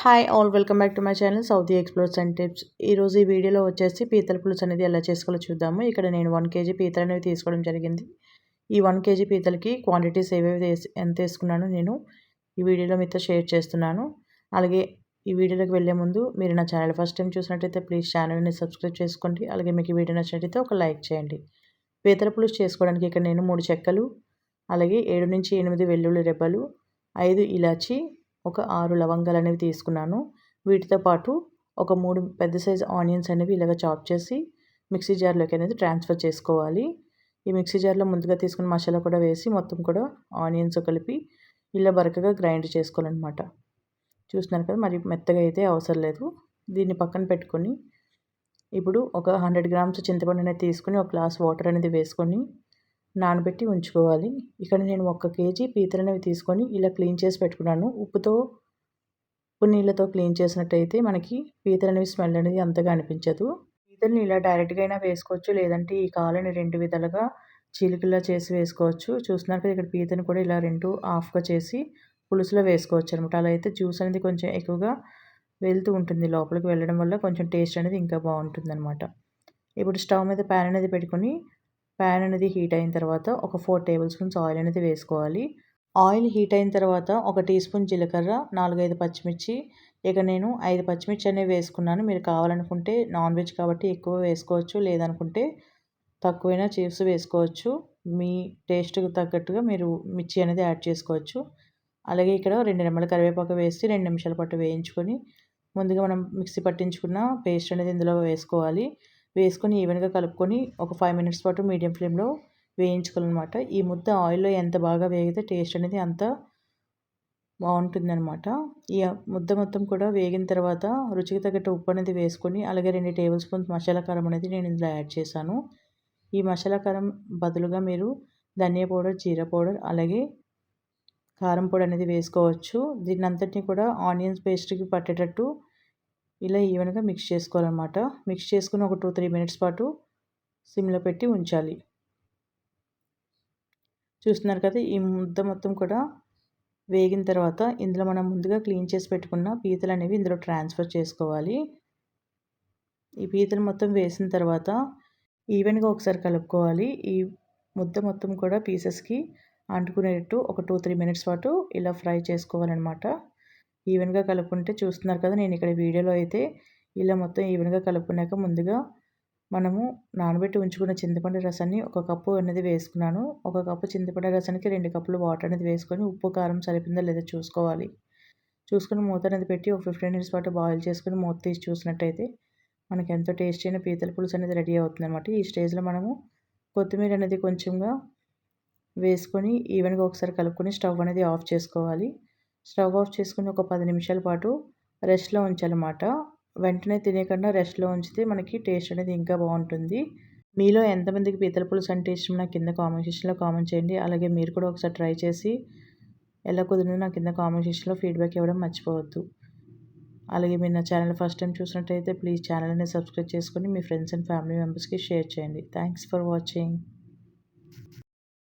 Hi all welcome back to my channel Saudi explores and tips ఈరోజు ఈ వీడియోలో వచ్చేసి పీతల పులుసు అనేది ఎలా చేసుకోవాలో చూద్దాము. ఇక్కడ నేను వన్ కేజీ పీతలు అనేవి తీసుకోవడం జరిగింది. ఈ వన్ కేజీ పీతలకి క్వాంటిటీస్ ఏవేవి ఎంత వేసుకున్నానో నేను ఈ వీడియోలో మీతో షేర్ చేస్తున్నాను. అలాగే ఈ వీడియోలోకి వెళ్ళే ముందు మీరు నా ఛానల్ ఫస్ట్ టైం చూసినట్టయితే ప్లీజ్ ఛానల్ని సబ్స్క్రైబ్ చేసుకోండి. అలాగే మీకు ఈ వీడియో నచ్చినట్టయితే ఒక లైక్ చేయండి. పీతల పులుసు చేసుకోవడానికి ఇక్కడ నేను మూడు చెక్కలు అలాగే ఏడు నుంచి ఎనిమిది వెల్లుల్లి రెబ్బలు ఐదు ఇలాచి ఒక ఆరు లవంగాలు అనేవి తీసుకున్నాను. వీటితో పాటు ఒక మూడు పెద్ద సైజు ఆనియన్స్ అనేవి ఇలాగ చాప్ చేసి మిక్సీ జార్లోకి అనేది ట్రాన్స్ఫర్ చేసుకోవాలి. ఈ మిక్సీ జార్లో ముందుగా తీసుకున్న మసాలా కూడా వేసి మొత్తం కూడా ఆనియన్స్ కలిపి ఇలా బరకగా గ్రైండ్ చేసుకోవాలన్నమాట. చూస్తున్నారు కదా మరి మెత్తగా అయితే అవసరం లేదు. దీన్ని పక్కన పెట్టుకొని ఇప్పుడు ఒక హండ్రెడ్ గ్రామ్స్ చింతపండు అనేది తీసుకొని ఒక గ్లాస్ వాటర్ అనేది వేసుకొని నానబెట్టి ఉంచుకోవాలి. ఇక్కడ నేను ఒక కేజీ పీతలనేవి తీసుకొని ఇలా క్లీన్ చేసి పెట్టుకున్నాను. ఉప్పుతో ఉప్పు నీళ్ళతో క్లీన్ చేసినట్టయితే మనకి పీతలు అనేవి స్మెల్ అనేది అంతగా అనిపించదు. పీతల్ని ఇలా డైరెక్ట్గా అయినా వేసుకోవచ్చు. లేదంటే ఈ కాలని రెండు విధాలుగా చీలికల్లా చేసి వేసుకోవచ్చు. చూస్తున్నారు కదా ఇక్కడ పీతను కూడా ఇలా రెండు ఆఫ్గా చేసి పులుసులో వేసుకోవచ్చు అనమాట అలా అయితే జ్యూస్ అనేది కొంచెం ఎక్కువగా వెళ్తూ ఉంటుంది. లోపలికి వెళ్ళడం వల్ల కొంచెం టేస్ట్ అనేది ఇంకా బాగుంటుంది అనమాట ఇప్పుడు స్టవ్ మీద ప్యాన్ అనేది పెట్టుకొని ప్యాన్ అనేది హీట్ అయిన తర్వాత ఒక ఫోర్ టేబుల్ స్పూన్స్ ఆయిల్ అనేది వేసుకోవాలి. ఆయిల్ హీట్ అయిన తర్వాత ఒక టీ స్పూన్ జీలకర్ర నాలుగైదు పచ్చిమిర్చి. ఇక నేను ఐదు పచ్చిమిర్చి అనేవి వేసుకున్నాను. మీరు కావాలనుకుంటే నాన్ వెజ్ కాబట్టి ఎక్కువ వేసుకోవచ్చు. లేదనుకుంటే తక్కువైనా చిప్స్ వేసుకోవచ్చు. మీ టేస్ట్కి తగ్గట్టుగా మీరు మిర్చి అనేది యాడ్ చేసుకోవచ్చు. అలాగే ఇక్కడ రెండు నిమ్మల కరివేపాకు వేసి రెండు నిమిషాల పాటు వేయించుకొని ముందుగా మనం మిక్సీ పట్టించుకున్న పేస్ట్ అనేది ఇందులో వేసుకోవాలి. వేసుకొని ఈవెన్గా కలుపుకొని ఒక ఫైవ్ మినిట్స్ పాటు మీడియం ఫ్లేమ్లో వేయించుకోవాలన్నమాట. ఈ ముద్ద ఆయిల్లో ఎంత బాగా వేగితే టేస్ట్ అనేది అంత బాగుంటుందన్నమాట. ఈ ముద్ద మొత్తం కూడా వేగిన తర్వాత రుచికి తగ్గట్టు ఉప్పు అనేది వేసుకొని అలాగే రెండు టేబుల్ స్పూన్స్ మసాలా కారం అనేది నేను ఇందులో యాడ్ చేశాను. ఈ మసాలా కారం బదులుగా మీరు ధనియా పౌడర్ జీరా పౌడర్ అలాగే కారం పొడి అనేది వేసుకోవచ్చు. దీన్ని అంతటిని కూడా ఆనియన్స్ పేస్ట్కి పట్టేటట్టు ఇలా ఈవెన్గా మిక్స్ చేసుకోవాలన్నమాట. మిక్స్ చేసుకుని ఒక టూ త్రీ మినిట్స్ పాటు సిమ్లో పెట్టి ఉంచాలి. చూస్తున్నారు కదా ఈ ముద్ద మొత్తం కూడా వేగిన తర్వాత ఇందులో మనం ముందుగా క్లీన్ చేసి పెట్టుకున్న పీతలు అనేవి ఇందులో ట్రాన్స్ఫర్ చేసుకోవాలి. ఈ పీతలు మొత్తం వేసిన తర్వాత ఈవెన్గా ఒకసారి కలుపుకోవాలి. ఈ ముద్ద మొత్తం కూడా పీసెస్కి అంటుకునేటట్టు ఒక టూ త్రీ మినిట్స్ పాటు ఇలా ఫ్రై చేసుకోవాలన్నమాట. ఈవెన్గా కలుపుకుంటే చూస్తున్నారు కదా నేను ఇక్కడ వీడియోలో అయితే ఇలా మొత్తం ఈవెన్గా కలుపుకున్నాక ముందుగా మనము నానబెట్టి ఉంచుకున్న చింతపండు రసాన్ని ఒక కప్పు అనేది వేసుకున్నాను. ఒక కప్పు చింతపండు రసానికి రెండు కప్పులు వాటర్ అనేది వేసుకొని ఉప్పు కారం సరిపోయిందో లేదా చూసుకోవాలి. చూసుకుని మూత అనేది పెట్టి ఒక ఫిఫ్టీన్ మినిట్స్ పాటు బాయిల్ చేసుకుని మూత తీసి చూసినట్టయితే మనకి ఎంతో టేస్టీ అయిన పీతల పులుసు అనేది రెడీ అవుతుంది అనమాట ఈ స్టేజ్లో మనము కొత్తిమీర అనేది కొంచెంగా వేసుకొని ఈవెన్గా ఒకసారి కలుపుకొని స్టవ్ అనేది ఆఫ్ చేసుకోవాలి. స్టవ్ ఆఫ్ చేసుకుని ఒక పది నిమిషాల పాటు రెస్ట్లో ఉంచాలన్నమాట. వెంటనే తినేకుండా రెస్ట్లో ఉంచితే మనకి టేస్ట్ అనేది ఇంకా బాగుంటుంది. మీలో ఎంతమందికి పీతల పులుసు అంటే ఇష్టం? నా కింద కామెంట్ సెక్షన్లో కామెంట్ చేయండి. అలాగే మీరు కూడా ఒకసారి ట్రై చేసి ఎలా కుదిరిందో నా కింద కామెంట్ సెక్షన్లో ఫీడ్బ్యాక్ ఇవ్వడం మర్చిపోవద్దు. అలాగే మీరు నా ఛానల్ ఫస్ట్ టైం చూసినట్టయితే ప్లీజ్ ఛానల్ని సబ్స్క్రైబ్ చేసుకొని మీ ఫ్రెండ్స్ అండ్ ఫ్యామిలీ మెంబర్స్కి షేర్ చేయండి. Thanks for watching.